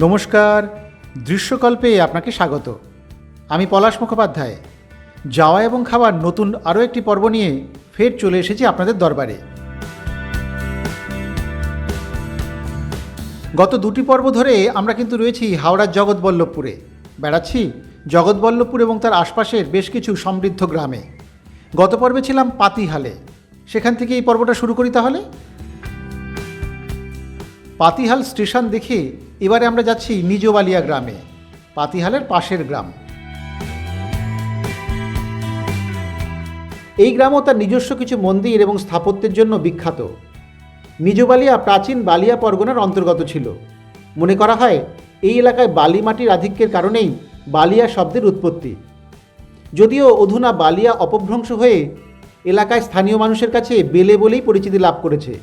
নমস্কার, দৃশ্যকল্পে আপনাকে স্বাগত। আমি পলাশ মুখোপাধ্যায়। যাওয়া এবং খাবার নতুন আরও একটি পর্ব নিয়ে ফের চলে এসেছি আপনাদের দরবারে। গত দুটি পর্ব ধরে আমরা কিন্তু রয়েছি হাওড়ার জগৎবল্লভপুরে। বেড়াচ্ছি জগৎবল্লভপুর এবং তার আশপাশের বেশ কিছু সমৃদ্ধ গ্রামে। গত পর্বে ছিলাম পাতিহালে। সেখান থেকে এই পর্বটা শুরু করি তাহলে? পাতিহাল স্টেশন দেখে এবারে আমরা যাচ্ছি নিজবালিয়া গ্রামে, পাতিহালের পাশের গ্রাম। এই গ্রামও তার নিজস্ব কিছু মন্দির এবং স্থাপত্যের জন্য বিখ্যাত। নিজবালিয়া প্রাচীন বালিয়া পরগনার অন্তর্গত ছিল। মনে করা হয়, এই এলাকায় বালি মাটির আধিক্যের কারণেই বালিয়া শব্দের উৎপত্তি। যদিও অধুনা বালিয়া অপভ্রংশ হয়ে এলাকায় স্থানীয় মানুষের কাছে বেলে বলেই পরিচিতি লাভ করেছে।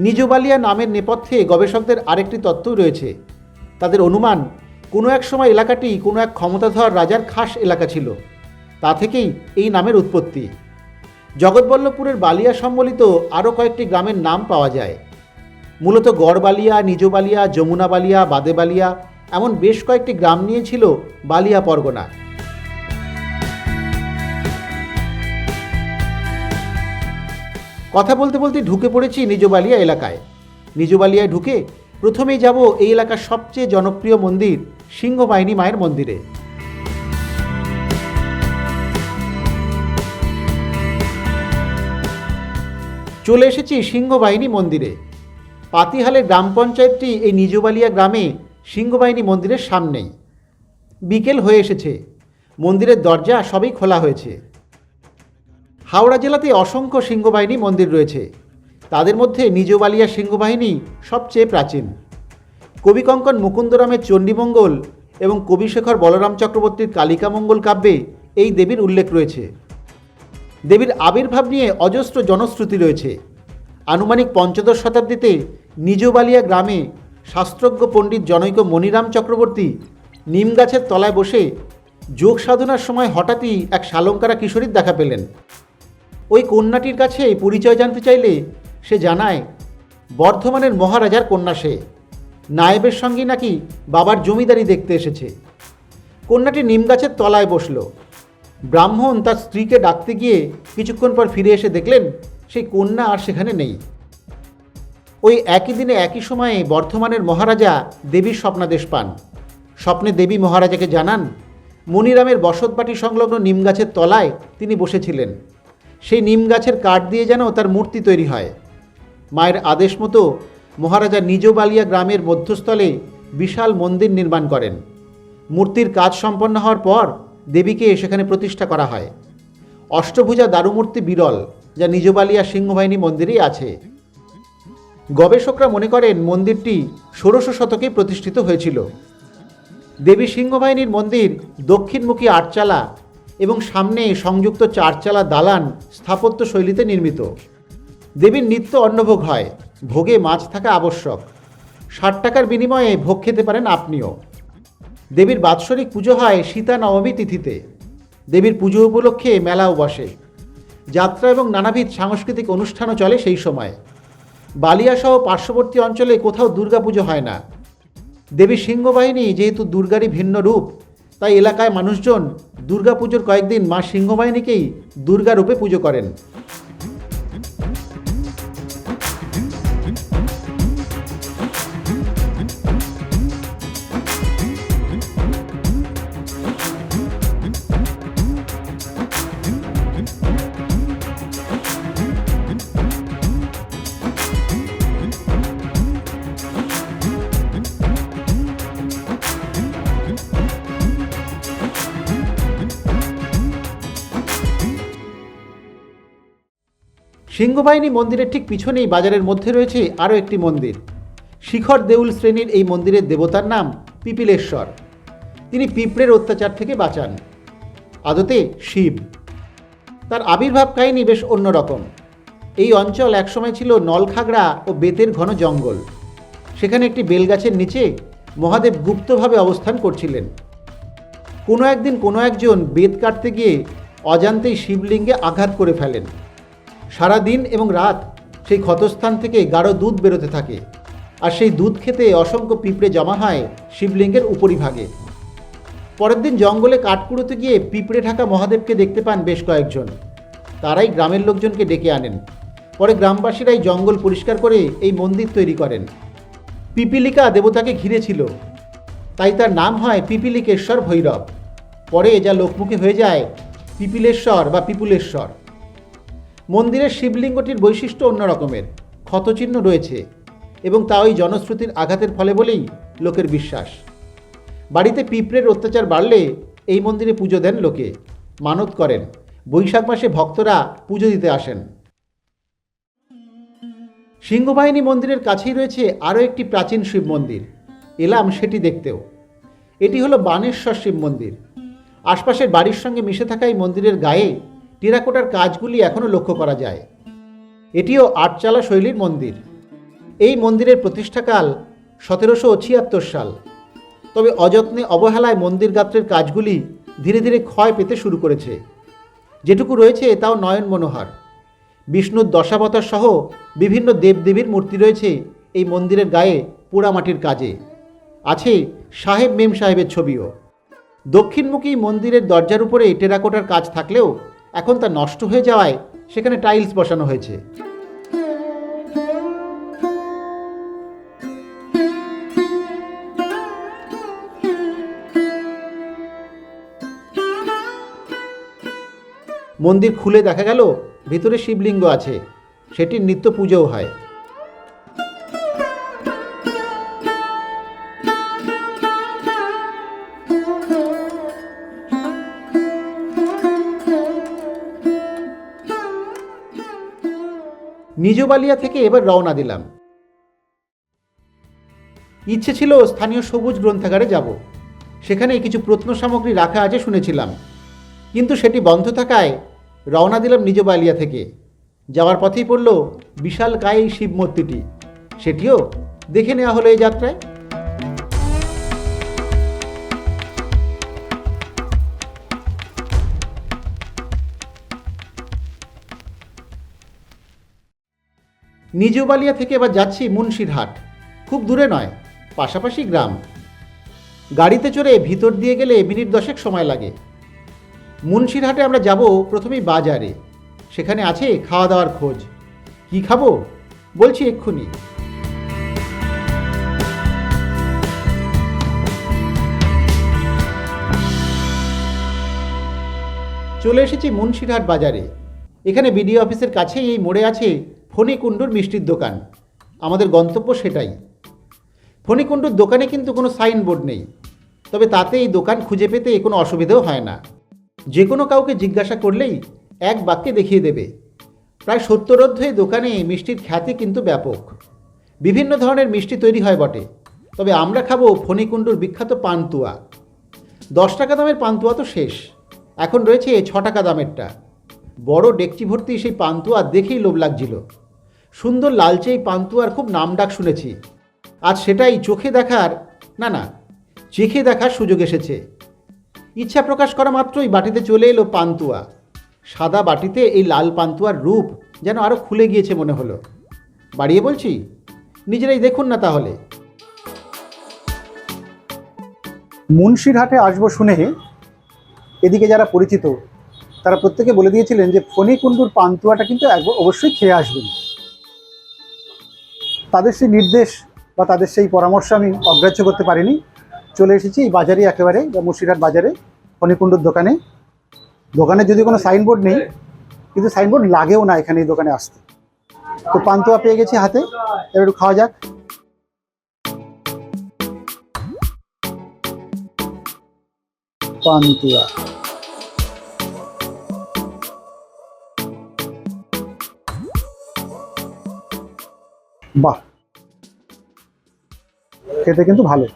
নিজবালিয়া নামের নেপথ্যে গবেষকদের আরেকটি তত্ত্বও রয়েছে। তাদের অনুমান, কোনো এক সময় এলাকাটি কোনো এক ক্ষমতাধর রাজার খাস এলাকা ছিল। তা থেকেই এই নামের উৎপত্তি। জগৎবল্লভপুরের বালিয়া সম্বলিত আরও কয়েকটি গ্রামের নাম পাওয়া যায়। মূলত গড়বালিয়া, নিজবালিয়া যমুনা বালিয়া বাদেবালিয়া, এমন বেশ কয়েকটি গ্রাম নিয়ে ছিল বালিয়া পরগনা। কথা বলতে বলতে ঢুকে পড়েছি নিজবালিয়া এলাকায়। নিজবালিয়ায় ঢুকে প্রথমেই যাব এই এলাকার সবচেয়ে জনপ্রিয় মন্দির, সিংহবাহিনী মায়ের মন্দিরে। চলে এসেছি সিংহবাহিনী মন্দিরে। পাতিহালের গ্রাম পঞ্চায়েতটি এই নিজবালিয়া গ্রামে সিংহবাহিনী মন্দিরের সামনেই। বিকেল হয়ে এসেছে। মন্দিরের দরজা সবই খোলা হয়েছে। হাওড়া জেলাতে অসংখ্য সিংহবাহিনী মন্দির রয়েছে। তাদের মধ্যে নিজবালিয়া সিংহবাহিনী সবচেয়ে প্রাচীন। কবিকঙ্কন মুকুন্দরামের চণ্ডীমঙ্গল এবং কবিশেখর বলরাম চক্রবর্তীর কালিকামঙ্গল কাব্যে এই দেবীর উল্লেখ রয়েছে। দেবীর আবির্ভাব নিয়ে অজস্র জনশ্রুতি রয়েছে। আনুমানিক পঞ্চদশ শতাব্দীতে নিজবালিয়া গ্রামে শাস্ত্রজ্ঞ পণ্ডিত জনৈক মণিরাম চক্রবর্তী নিম গাছের তলায় বসে যোগ সাধনার সময় হঠাৎই এক শালঙ্কারা কিশোরীর দেখা পেলেন। ওই কন্যাটির কাছে পরিচয় জানতে চাইলে সে জানায়, বর্ধমানের মহারাজার কন্যা সে। নায়েবের সঙ্গে নাকি বাবার জমিদারি দেখতে এসেছে। কন্যাটি নিম গাছের তলায় বসল। ব্রাহ্মণ তার স্ত্রীকে ডাকতে গিয়ে কিছুক্ষণ পর ফিরে এসে দেখলেন, সেই কন্যা আর সেখানে নেই। ওই একই দিনে একই সময়ে বর্ধমানের মহারাজা দেবীর স্বপ্নাদেশ পান। স্বপ্নে দেবী মহারাজাকে জানান মনিরামের বসতবাটি সংলগ্ন নিম গাছের তলায় তিনি বসেছিলেন। সেই নিম গাছের কাঠ দিয়ে যেন তার মূর্তি তৈরি হয়। মায়ের আদেশ মতো মহারাজা নিজবালিয়া গ্রামের মধ্যস্থলে বিশাল মন্দির নির্মাণ করেন। মূর্তির কাজ সম্পন্ন হওয়ার পর দেবীকে সেখানে প্রতিষ্ঠা করা হয়। অষ্টভুজা দারুমূর্তি বিরল, যা নিজবালিয়া সিংহবাহিনী মন্দিরেই আছে। গবেষকরা মনে করেন মন্দিরটি ষোড়শ শতকে প্রতিষ্ঠিত হয়েছিল। দেবী সিংহবাহিনীর মন্দির দক্ষিণমুখী আটচালা সামনে সংযুক্ত চারচালা দালান স্থাপত্য শৈলীতে নির্মিত। দেবীর নিত্য অন্নভোগ হয়, ভোগে মাছ থাকা আবশ্যক। ষাট টাকার বিনিময়ে ভোগ খেতে পারেন আপনিও। দেবীর বাৎসরিক পুজো হয় সীতা নবমী তিথিতে। দেবীর পুজো উপলক্ষে মেলাও বসে। যাত্রা এবং নানাবিধ সাংস্কৃতিক অনুষ্ঠানও চলে সেই সময়। বালিয়াসহ পার্শ্ববর্তী অঞ্চলে কোথাও দুর্গাপুজো হয় না। দেবী সিংহবাহিনী যেহেতু দুর্গারই ভিন্ন রূপ তাই এলাকায় মানুষজন দুর্গাপুজোর কয়েকদিন মা সিংহবাহিনীকেই দুর্গা রূপে পুজো করেন। সিংহবাহিনী মন্দিরের ঠিক পিছনেই বাজারের মধ্যে রয়েছে আরও একটি মন্দির। শিখর দেউল শ্রেণির এই মন্দিরের দেবতার নাম পিপিলেশ্বর। তিনি পিঁপড়ের অত্যাচার থেকে বাঁচান। আদতে শিব। তার আবির্ভাব কাহিনী বেশ অন্যরকম। এই অঞ্চল একসময় ছিল নলখাগড়া ও বেতের ঘন জঙ্গল। সেখানে একটি বেলগাছের নিচে মহাদেব গুপ্তভাবে অবস্থান করছিলেন। কোনো একদিন কোনো একজন বেত কাটতে গিয়ে অজান্তেই শিবলিঙ্গে আঘাত করে ফেলেন। সারা দিন এবং রাত সেই ক্ষতস্থান থেকে গাঢ় দুধ বেরোতে থাকে। আর সেই দুধ খেতে অসংখ্য পিঁপড়ে জমা হয় শিবলিঙ্গের উপরিভাগে। পরের দিন জঙ্গলে কাঠ কুড়োতে গিয়ে পিঁপড়ে ঢাকা মহাদেবকে দেখতে পান বেশ কয়েকজন। তারাই গ্রামের লোকজনকে ডেকে আনেন। পরে গ্রামবাসীরাই জঙ্গল পরিষ্কার করে এই মন্দির তৈরি করেন। পিপিলিকা দেবতাকে ঘিরে ছিল। তাই তার নাম হয় পিপিলিকেশ্বর ভৈরব। পরে যা লোকমুখে হয়ে যায় পিপিলেশ্বর বা পিপুলেশ্বর। মন্দিরের শিবলিঙ্গটির বৈশিষ্ট্য অন্য রকমের, ক্ষতচিহ্ন রয়েছে এবং তা ওই জনশ্রুতির আঘাতের ফলে বলেই লোকের বিশ্বাস। বাড়িতে পিঁপড়ের অত্যাচার বাড়লে এই মন্দিরে পুজো দেন লোকে। মানত করেন। বৈশাখ মাসে ভক্তরা পুজো দিতে আসেন। সিংহবাহিনী মন্দিরের কাছেই রয়েছে আরও একটি প্রাচীন শিব মন্দির। এলাম সেটি দেখতেও। এটি হলো বানেশ্বর শিব মন্দির। আশপাশের বাড়ির সঙ্গে মিশে থাকা এই মন্দিরের গায়ে টেরাকোটার কাজগুলি এখনও লক্ষ্য করা যায়। এটিও আটচালা শৈলীর মন্দির। এই মন্দিরের প্রতিষ্ঠাকাল সতেরোশো ছিয়াত্তর সাল। তবে অযত্নে অবহেলায় মন্দির গাত্রের কাজগুলি ধীরে ধীরে ক্ষয় পেতে শুরু করেছে। যেটুকু রয়েছে তাও নয়ন মনোহর বিষ্ণুর দশাবতার সহ বিভিন্ন দেবদেবীর মূর্তি রয়েছে এই মন্দিরের গায়ে পোড়ামাটির কাজে। আছে সাহেব মেম সাহেবের ছবিও। দক্ষিণমুখী মন্দিরের দরজার উপরে টেরাকোটার কাজ থাকলেও এখন তা নষ্ট হয়ে যাওয়ায় সেখানে টাইলস বসানো হয়েছে। মন্দির খুলে দেখা গেল, ভিতরে শিবলিঙ্গ আছে। সেটির নিত্য পুজোও হয়। নিজবালিয়া থেকে এবার রওনা দিলাম। ইচ্ছে ছিল স্থানীয় সবুজ গ্রন্থাগারে যাব। সেখানে কিছু প্রত্ন সামগ্রী রাখা আছে শুনেছিলাম। কিন্তু সেটি বন্ধ থাকায় রওনা দিলাম নিজবালিয়া থেকে। যাওয়ার পথেই পড়ল বিশাল কায় শিব মূর্তিটি সেটিও দেখে নেওয়া হলো এই যাত্রায়। নিজবালিয়া থেকে এবার যাচ্ছি মুন্সিরহাট। খুব দূরে নয়, পাশাপাশি গ্রাম। গাড়িতে চড়ে ভিতর দিয়ে গেলে মিনিট দশেক সময় লাগে। মুন্সিরহাটে আমরা যাব প্রথমেই বাজারে। সেখানে আছে খাওয়া দাওয়ার খোঁজ। কি খাব? বলছি এক্ষুনি। চলে এসেছি মুন্সিরহাট বাজারে। এখানে বিডিও অফিসের কাছেই এই মোড়ে আছে ফণিকুণ্ডুর মিষ্টির দোকান। আমাদের গন্তব্য সেটাই। ফণিকুণ্ডুর দোকানে কিন্তু কোনো সাইনবোর্ড নেই। তবে তাতে এই দোকান খুঁজে পেতে কোনো অসুবিধেও হয় না। যে কোনো কাউকে জিজ্ঞাসা করলেই এক বাক্যে দেখিয়ে দেবে। প্রায় সত্তরোর্ধ এই দোকানে মিষ্টির খ্যাতি কিন্তু ব্যাপক। বিভিন্ন ধরনের মিষ্টি তৈরি হয় বটে। তবে আমরা খাব ফণিকুণ্ডুর বিখ্যাত পান্তুয়া। দশ টাকা দামের পান্তুয়া তো শেষ। এখন রয়েছে ছ টাকা দামেরটা। বড় ডেকচি ভর্তি সেই পান্তুয়া দেখেই লোভ লাগছিল। সুন্দর লালচে এই পান্তুয়ার খুব নামডাক শুনেছি। আজ সেটাই চোখে দেখার না না, চেখে দেখার সুযোগ এসেছে। ইচ্ছা প্রকাশ করা মাত্রই বাটিতে চলে এলো পান্তুয়া। সাদা বাটিতে এই লাল পান্তুয়ার রূপ যেন আরও খুলে গিয়েছে মনে হলো। বাড়িয়ে বলছি, নিজেরাই দেখুন না তাহলে। মুন্সিরহাটে আসব শুনে এদিকে যারা পরিচিত তারা প্রত্যেকে বলে দিয়েছিলেন যে ফণিকুণ্ডুর পান্তুয়াটা কিন্তু একবার অবশ্যই খেয়ে আসবেন। তাদের সেই নির্দেশ বা তাদের সেই পরামর্শ আমি অগ্রাহ্য করতে পারিনি। চলে এসেছি এই বাজারে একেবারে, বা মুর্শিদহাট বাজারে, ফণিকুণ্ডুর দোকানে। দোকানে যদি কোনো সাইনবোর্ড নেই, কিন্তু সাইনবোর্ড লাগেও না এখানে এই দোকানে আসতে। তো পান্তুয়া পেয়ে গেছি হাতে, এবার একটু খাওয়া যাক। পান্তুয়া। বাহ। খেতে কিন্তু ভালো,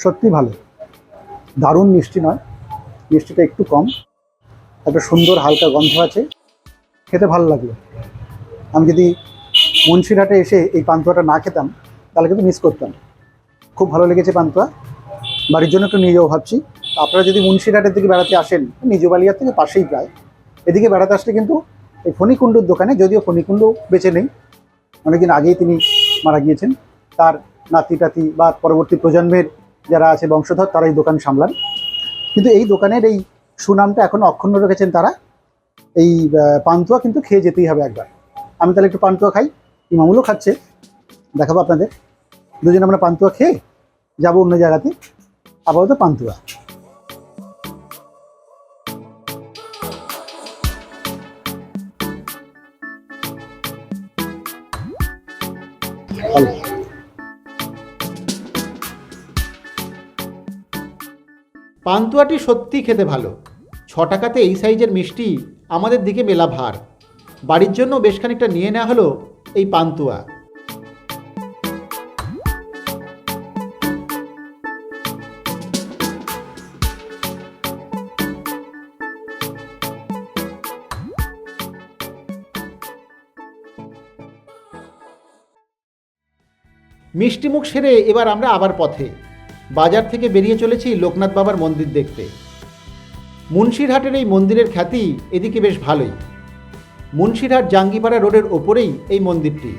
সত্যি ভালো। দারুণ মিষ্টি নয়, মিষ্টিটা একটু কম। একটা সুন্দর হালকা গন্ধ আছে, খেতে ভালো লাগল। আমি যদি মুন্সিরহাটে এসে এই পান্তুয়াটা না খেতাম, তাহলে কিন্তু মিস করতাম। খুব ভালো লেগেছে পান্তুয়া। বাড়ির জন্য একটু নিয়ে যাব ভাবছি। আপনারা যদি মুন্সিরহাটের দিকে বেড়াতে আসেন, নিজবালিয়ার থেকে পাশেই প্রায়। এদিকে বেড়াতে আসলে কিন্তু এই ফণিকুণ্ডুর দোকানে, যদিও ফণিকুণ্ডু বেছে নেই, অনেকদিন আগেই তিনি মারা গিয়েছেন। তার নাতি টাতি বা পরবর্তী প্রজন্মের যারা আছে বংশধর, তারা এই দোকান সামলান। কিন্তু এই দোকানের এই সুনামটা এখনও অক্ষুণ্ণ রেখেছেন তারা। এই পান্তুয়া কিন্তু খেয়ে যেতেই হবে একবার। আমি তাহলে একটু পান্তুয়া খাই। ইমামুলও খাচ্ছে। দেখাবো আপনাদের। দুজন আমরা পান্তুয়া খেয়ে যাব অন্য জায়গাতে। আপাতত পান্তুয়া। ভালো। পান্তুয়াটি সত্যি খেতে ভালো। ছ টাকাতে এই সাইজের মিষ্টি আমাদের দিকে মেলা ভার বাড়ির জন্য বেশ খানিকটা নিয়ে নেওয়া হলো এই পান্তুয়া। মিষ্টিমুখ সেরে এবার আমরা আবার পথে। বাজার থেকে বেরিয়ে চলেছি লোকনাথ বাবার মন্দির দেখতে। মুন্সিরহাটের এই মন্দিরের খ্যাতি এদিকে বেশ ভালোই। মুন্সিরহাট জাঙ্গিপাড়া রোডের ওপরেই এই মন্দিরটি।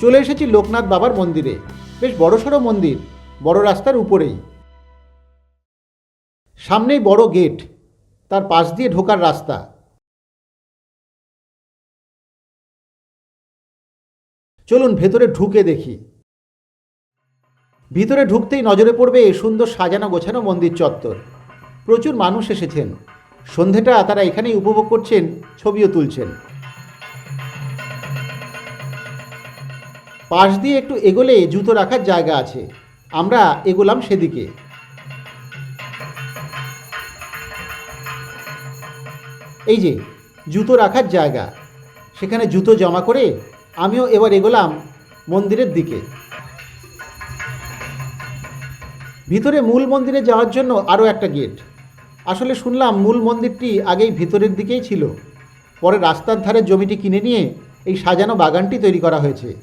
চলে এসেছি লোকনাথ বাবার মন্দিরে। বেশ বড়সড় মন্দির, বড় রাস্তার উপরেই। সামনেই বড় গেট। তার পাশ দিয়ে ঢোকার রাস্তা। চলুন ভেতরে ঢুকে দেখি। ভিতরে ঢুকতেই নজরে পড়বে এই সুন্দর সাজানো গোছানো মন্দির চত্বর। প্রচুর মানুষ এসেছেন। সন্ধেটা তারা এখানেই উপভোগ করছেন, ছবিও তুলছেন। পাশ দিয়ে একটু এগোলে জুতো রাখার জায়গা আছে। আমরা এগোলাম সেদিকে। এই যে, জুতো রাখার জায়গা। সেখানে জুতো জমা করে আমিও এবার এগোলাম মন্দিরের দিকে। ভিতরে মূল মন্দিরে যাওয়ার জন্য আরও একটা গেট আসলে শুনলাম মূল মন্দিরটি আগেই ভিতরের দিকেই ছিল। পরে রাস্তার ধারে জমিটি কিনে নিয়ে এই সাজানো বাগানটি তৈরি করা হয়েছে।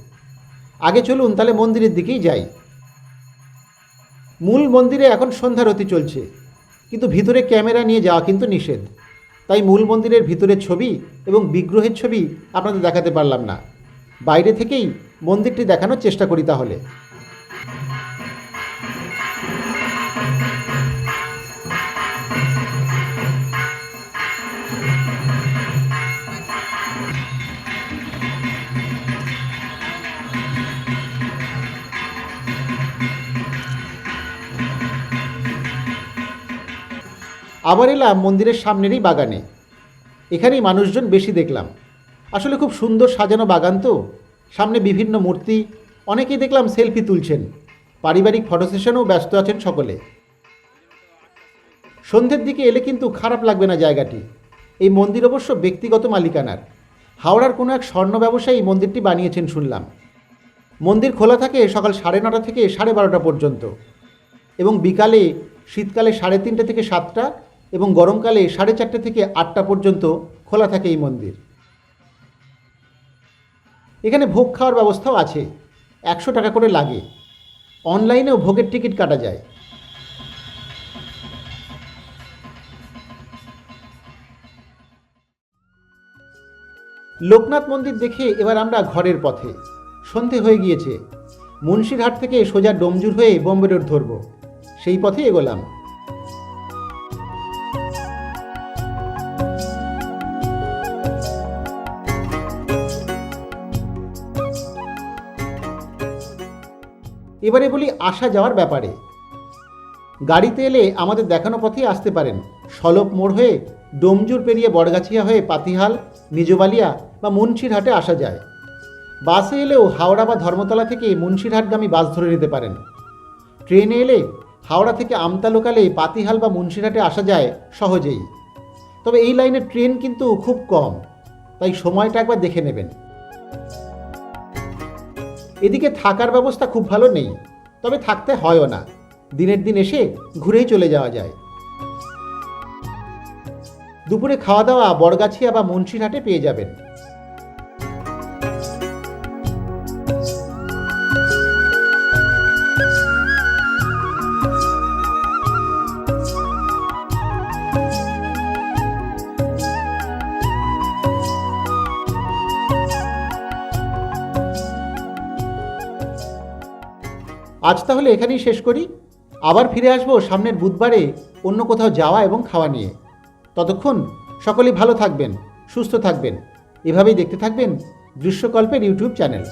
আগে চলুন তাহলে মন্দিরের দিকেই যাই। মূল মন্দিরে এখন সন্ধ্যারতি চলছে। কিন্তু ভিতরে ক্যামেরা নিয়ে যাওয়া কিন্তু নিষেধ। তাই মূল মন্দিরের ভিতরের ছবি এবং বিগ্রহের ছবি আপনাদের দেখাতে পারলাম না। বাইরে থেকেই মন্দিরটি দেখানোর চেষ্টা করি তাহলে। আবার এলাম মন্দিরের সামনেরই বাগানে। এখানেই মানুষজন বেশি দেখলাম। আসলে খুব সুন্দর সাজানো বাগান তো। সামনে বিভিন্ন মূর্তি, অনেকেই দেখলাম সেলফি তুলছেন। পারিবারিক ফটো সেশনেও ব্যস্ত আছেন সকলে। সন্ধ্যের দিকে এলে কিন্তু খারাপ লাগবে না জায়গাটি। এই মন্দির অবশ্য ব্যক্তিগত মালিকানার। হাওড়ার কোনো এক স্বর্ণ ব্যবসায়ী মন্দিরটি বানিয়েছেন শুনলাম। মন্দির খোলা থাকে সকাল সাড়ে নটা থেকে সাড়ে বারোটা পর্যন্ত এবং বিকালে, শীতকালে সাড়ে তিনটে থেকে সাতটা এবং গরমকালে সাড়ে চারটে থেকে আটটা পর্যন্ত খোলা থাকে এই মন্দির। এখানে ভোগ খাওয়ার ব্যবস্থাও আছে। একশো টাকা করে লাগে। অনলাইনেও ভোগের টিকিট কাটা যায়। লোকনাথ মন্দির দেখে এবার আমরা ঘরের পথে। সন্ধে হয়ে গিয়েছে। মুন্সিরহাট থেকে সোজা ডোমজুর হয়ে বোম্বে রোড ধরব। সেই পথে এগোলাম। এবারে বলি আসা যাওয়ার ব্যাপারে। গাড়িতে এলে আমাদের দেখানো পথেই আসতে পারেন। সলপ মোড় হয়ে ডোমজুর পেরিয়ে বড়গাছিয়া হয়ে পাতিহাল, নিজবালিয়া বা মুন্সিরহাটে আসা যায়। বাসে এলেও হাওড়া বা ধর্মতলা থেকে মুন্সিরহাটগামী বাস ধরে নিতে পারেন। ট্রেনে এলে হাওড়া থেকে আমতা লোকালে পাতিহাল বা মুন্সিরহাটে আসা যায় সহজেই। তবে এই লাইনে ট্রেন কিন্তু খুব কম, তাই সময়টা একবার দেখে নেবেন। এদিকে থাকার ব্যবস্থা খুব ভালো নেই, তবে থাকতে হয়ও না। দিনের দিন এসে ঘুরেই চলে যাওয়া যায়। দুপুরে খাওয়া দাওয়া বড়গাছিয়া বা মুন্সিরহাটে পেয়ে যাবেন। আজ তাহলে এখানেই শেষ করি। আবার ফিরে আসব সামনের বুধবারে অন্য কোথাও যাওয়া এবং খাওয়া নিয়ে। ততক্ষণ সকলেই ভালো থাকবেন, সুস্থ থাকবেন। এভাবেই দেখতে থাকবেন দৃশ্যকল্পের ইউটিউব চ্যানেল।